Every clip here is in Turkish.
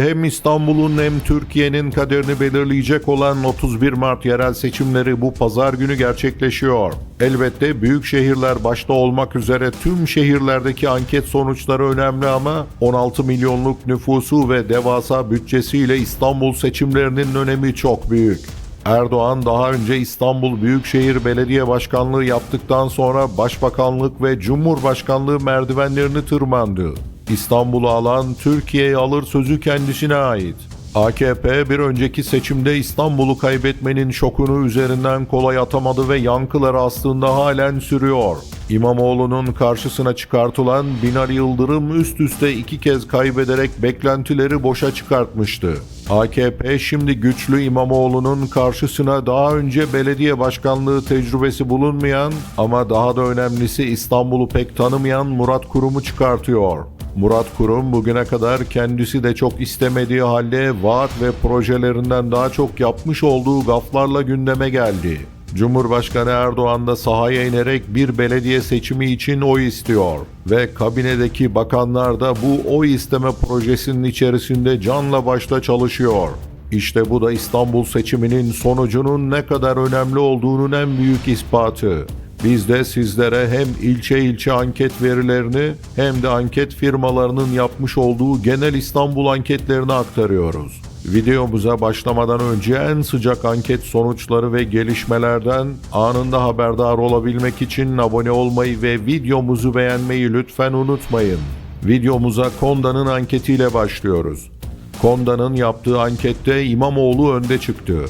Hem İstanbul'un hem Türkiye'nin kaderini belirleyecek olan 31 Mart yerel seçimleri bu pazar günü gerçekleşiyor. Elbette büyük şehirler başta olmak üzere tüm şehirlerdeki anket sonuçları önemli ama 16 milyonluk nüfusu ve devasa bütçesiyle İstanbul seçimlerinin önemi çok büyük. Erdoğan daha önce İstanbul Büyükşehir Belediye Başkanlığı yaptıktan sonra Başbakanlık ve Cumhurbaşkanlığı merdivenlerini tırmandı. İstanbul'u alan Türkiye'yi alır sözü kendisine ait. AKP bir önceki seçimde İstanbul'u kaybetmenin şokunu üzerinden kolay atamadı ve yankıları aslında halen sürüyor. İmamoğlu'nun karşısına çıkartılan Binali Yıldırım üst üste iki kez kaybederek beklentileri boşa çıkartmıştı. AKP şimdi güçlü İmamoğlu'nun karşısına daha önce belediye başkanlığı tecrübesi bulunmayan ama daha da önemlisi İstanbul'u pek tanımayan Murat Kurum'u çıkartıyor. Murat Kurum bugüne kadar kendisi de çok istemediği halde vaat ve projelerinden daha çok yapmış olduğu gaflarla gündeme geldi. Cumhurbaşkanı Erdoğan da sahaya inerek bir belediye seçimi için oy istiyor ve kabinedeki bakanlar da bu oy isteme projesinin içerisinde canla başla çalışıyor. İşte bu da İstanbul seçiminin sonucunun ne kadar önemli olduğunun en büyük ispatı. Biz de sizlere hem ilçe ilçe anket verilerini hem de anket firmalarının yapmış olduğu genel İstanbul anketlerini aktarıyoruz. Videomuza başlamadan önce en sıcak anket sonuçları ve gelişmelerden anında haberdar olabilmek için abone olmayı ve videomuzu beğenmeyi lütfen unutmayın. Videomuza Konda'nın anketiyle başlıyoruz. Konda'nın yaptığı ankette İmamoğlu önde çıktı.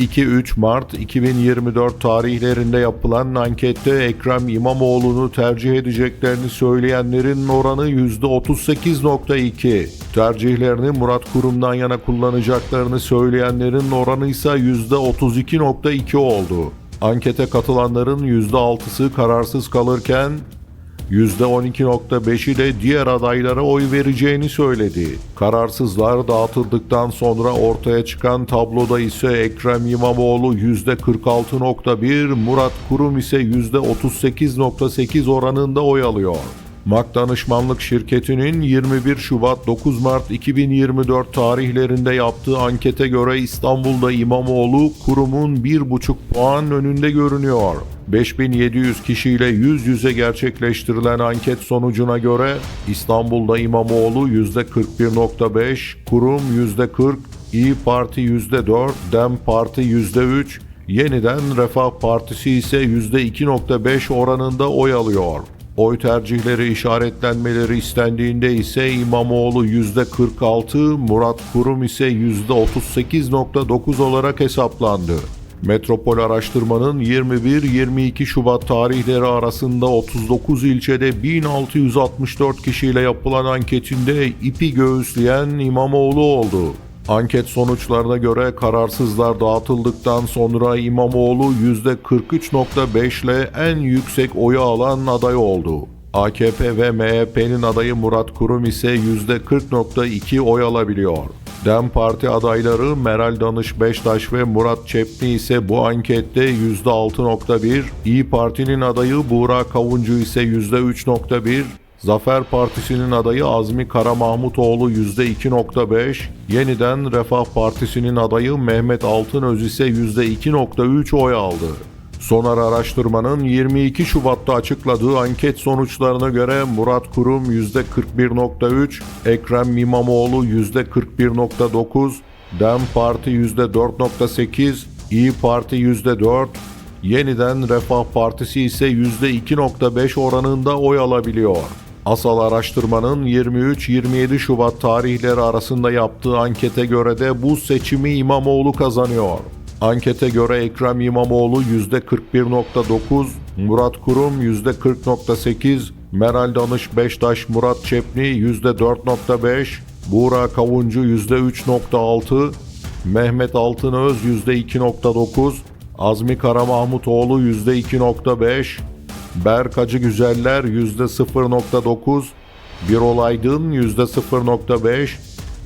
2-3 Mart 2024 tarihlerinde yapılan ankette Ekrem İmamoğlu'nu tercih edeceklerini söyleyenlerin oranı %38.2. Tercihlerini Murat Kurum'dan yana kullanacaklarını söyleyenlerin oranı ise %32.2 oldu. Ankete katılanların %6'sı kararsız kalırken %12.5'i de diğer adaylara oy vereceğini söyledi. Kararsızlar dağıtıldıktan sonra ortaya çıkan tabloda ise Ekrem İmamoğlu %46.1, Murat Kurum ise %38.8 oranında oy alıyor. MAK Danışmanlık Şirketi'nin 21 Şubat 9 Mart 2024 tarihlerinde yaptığı ankete göre İstanbul'da İmamoğlu kurumun 1,5 puan önünde görünüyor. 5700 kişiyle yüz yüze gerçekleştirilen anket sonucuna göre İstanbul'da İmamoğlu %41.5, kurum %40, İyi Parti %4, Dem Parti %3, Yeniden Refah Partisi ise %2.5 oranında oy alıyor. Oy tercihleri işaretlenmeleri istendiğinde ise İmamoğlu %46, Murat Kurum ise %38.9 olarak hesaplandı. Metropol araştırmanın 21-22 Şubat tarihleri arasında 39 ilçede 1664 kişiyle yapılan anketinde ipi göğüsleyen İmamoğlu oldu. Anket sonuçlarına göre kararsızlar dağıtıldıktan sonra İmamoğlu %43.5 ile en yüksek oyu alan aday oldu. AKP ve MHP'nin adayı Murat Kurum ise %40.2 oy alabiliyor. DEM Parti adayları Meral Danış Beştaş ve Murat Çepni ise bu ankette %6.1, İyi Parti'nin adayı Buğra Kavuncu ise %3.1, Zafer Partisi'nin adayı Azmi Kara Mahmutoğlu %2.5, yeniden Refah Partisi'nin adayı Mehmet Altınöz ise %2.3 oy aldı. Sonar araştırmanın 22 Şubat'ta açıkladığı anket sonuçlarına göre Murat Kurum %41.3, Ekrem İmamoğlu %41.9, DEM Parti %4.8, İyi Parti %4, Yeniden Refah Partisi ise %2.5 oranında oy alabiliyor. Asal araştırmanın 23-27 Şubat tarihleri arasında yaptığı ankete göre de bu seçimi İmamoğlu kazanıyor. Ankete göre Ekrem İmamoğlu %41.9, Murat Kurum %40.8, Meral Danış Beştaş Murat Çepni %4.5, Buğra Kavuncu %3.6, Mehmet Altınöz %2.9, Azmi Kara Mahmutoğlu %2.5, Berk Acı Güzeller %0.9, Birol Aydın %0.5,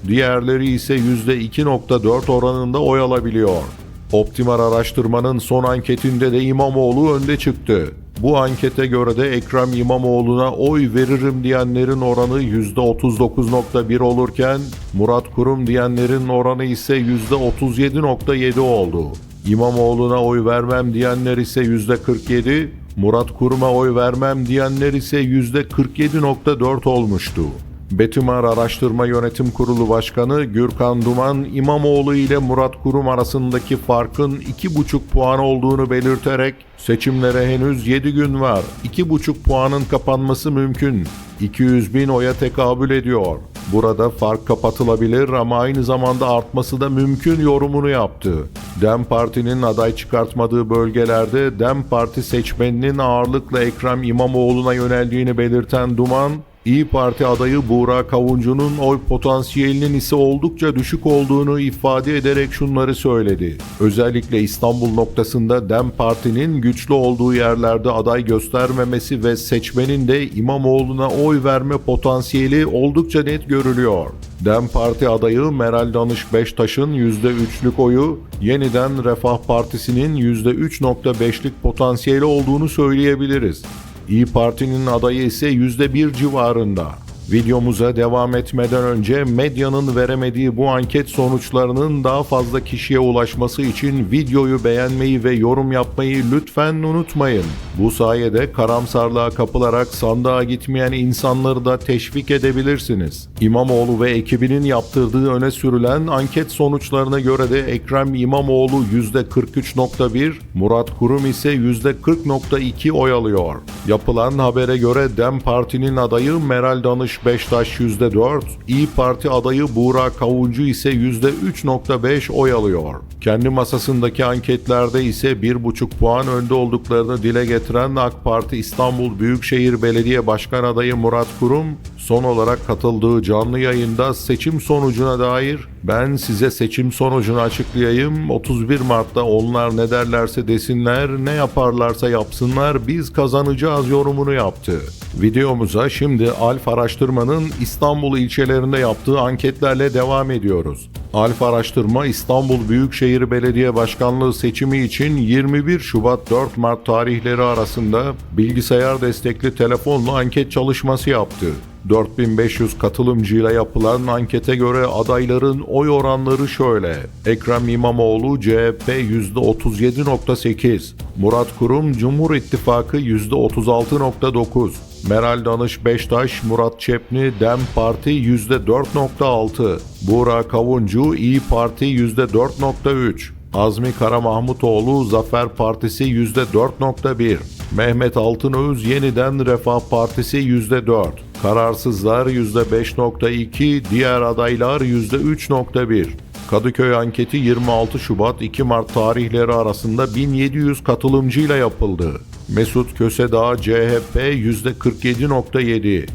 diğerleri ise %2.4 oranında oy alabiliyor. Optimal araştırmanın son anketinde de İmamoğlu önde çıktı. Bu ankete göre de Ekrem İmamoğlu'na oy veririm diyenlerin oranı %39.1 olurken Murat Kurum diyenlerin oranı ise %37.7 oldu. İmamoğlu'na oy vermem diyenler ise %47, Murat Kurum'a oy vermem diyenler ise %47.4 olmuştu. Betimar Araştırma Yönetim Kurulu Başkanı Gürkan Duman, İmamoğlu ile Murat Kurum arasındaki farkın 2,5 puan olduğunu belirterek seçimlere henüz 7 gün var. 2,5 puanın kapanması mümkün. 200 bin oya tekabül ediyor. Burada fark kapatılabilir ama aynı zamanda artması da mümkün yorumunu yaptı. Dem Parti'nin aday çıkartmadığı bölgelerde Dem Parti seçmeninin ağırlıkla Ekrem İmamoğlu'na yöneldiğini belirten Duman, İyi Parti adayı Buğra Kavuncu'nun oy potansiyelinin ise oldukça düşük olduğunu ifade ederek şunları söyledi. Özellikle İstanbul noktasında DEM Parti'nin güçlü olduğu yerlerde aday göstermemesi ve seçmenin de İmamoğlu'na oy verme potansiyeli oldukça net görülüyor. DEM Parti adayı Meral Danış Beştaş'ın %3'lük oyu yeniden Refah Partisi'nin %3.5'lik potansiyeli olduğunu söyleyebiliriz. İyi Parti'nin adayı ise %1 civarında. Videomuza devam etmeden önce medyanın veremediği bu anket sonuçlarının daha fazla kişiye ulaşması için videoyu beğenmeyi ve yorum yapmayı lütfen unutmayın. Bu sayede karamsarlığa kapılarak sandığa gitmeyen insanları da teşvik edebilirsiniz. İmamoğlu ve ekibinin yaptırdığı öne sürülen anket sonuçlarına göre de Ekrem İmamoğlu %43.1, Murat Kurum ise %40.2 oy alıyor. Yapılan habere göre DEM Parti'nin adayı Meral Danış Beştaş %4, İyi Parti adayı Buğra Kavuncu ise %3.5 oy alıyor. Kendi masasındaki anketlerde ise 1,5 puan önde olduklarını dile getiren AK Parti İstanbul Büyükşehir Belediye Başkan adayı Murat Kurum, son olarak katıldığı canlı yayında seçim sonucuna dair ben size seçim sonucunu açıklayayım. 31 Mart'ta onlar ne derlerse desinler, ne yaparlarsa yapsınlar biz kazanacağız yorumunu yaptı. Videomuza şimdi Alf Araştırma'nın İstanbul ilçelerinde yaptığı anketlerle devam ediyoruz. Alf Araştırma İstanbul Büyükşehir Belediye Başkanlığı seçimi için 21 Şubat 4 Mart tarihleri arasında bilgisayar destekli telefonla anket çalışması yaptı. 4500 katılımcıyla yapılan ankete göre adayların oy oranları şöyle. Ekrem İmamoğlu CHP %37.8, Murat Kurum Cumhur İttifakı %36.9, Meral Danış Beştaş, Murat Çepni Dem Parti %4.6, Buğra Kavuncu İyi Parti %4.3, Azmi Kara Mahmutoğlu Zafer Partisi %4.1, Mehmet Altınöz Yeniden Refah Partisi %4, Kararsızlar %5.2, diğer adaylar %3.1. Kadıköy anketi 26 Şubat 2 Mart tarihleri arasında 1700 katılımcıyla yapıldı. Mesut Kösedağ CHP %47.7,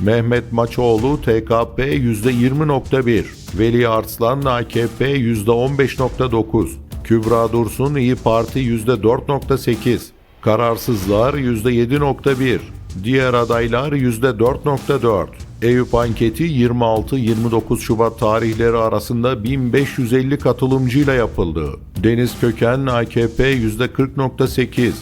Mehmet Maçoğlu TKP %20.1, Veli Arslan AKP %15.9, Kübra Dursun İyi Parti %4.8, Kararsızlar %7.1, diğer adaylar %4.4. Eyüp anketi 26-29 Şubat tarihleri arasında 1550 katılımcıyla yapıldı. Deniz Köken AKP %40.8,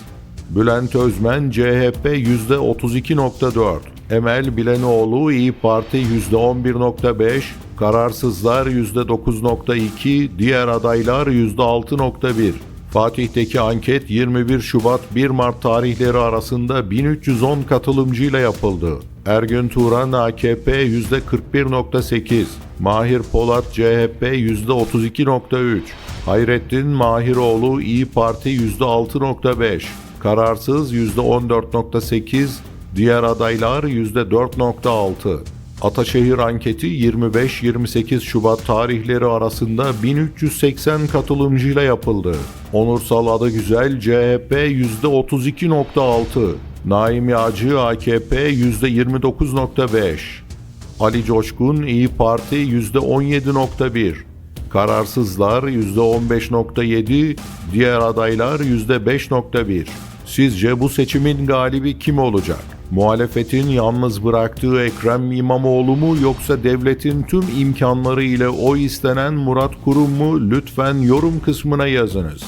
Bülent Özmen CHP %32.4, Emel Bilenoğlu İyi Parti %11.5, Kararsızlar %9.2, diğer adaylar %6.1. Fatih'teki anket 21 Şubat 1 Mart tarihleri arasında 1310 katılımcıyla yapıldı. Ergün Turan AKP %41.8, Mahir Polat CHP %32.3, Hayrettin Mahiroğlu İyi Parti %6.5, Kararsız %14.8, diğer adaylar %4.6. Ataşehir anketi 25-28 Şubat tarihleri arasında 1380 katılımcıyla yapıldı. Onursal Adıgüzel CHP %32.6, Naim Yağcı AKP %29.5, Ali Coşkun İyi Parti %17.1, Kararsızlar %15.7, diğer adaylar %5.1. Sizce bu seçimin galibi kim olacak? Muhalefetin yalnız bıraktığı Ekrem İmamoğlu mu yoksa devletin tüm imkanları ile oy istenen Murat Kurum mu? Lütfen yorum kısmına yazınız.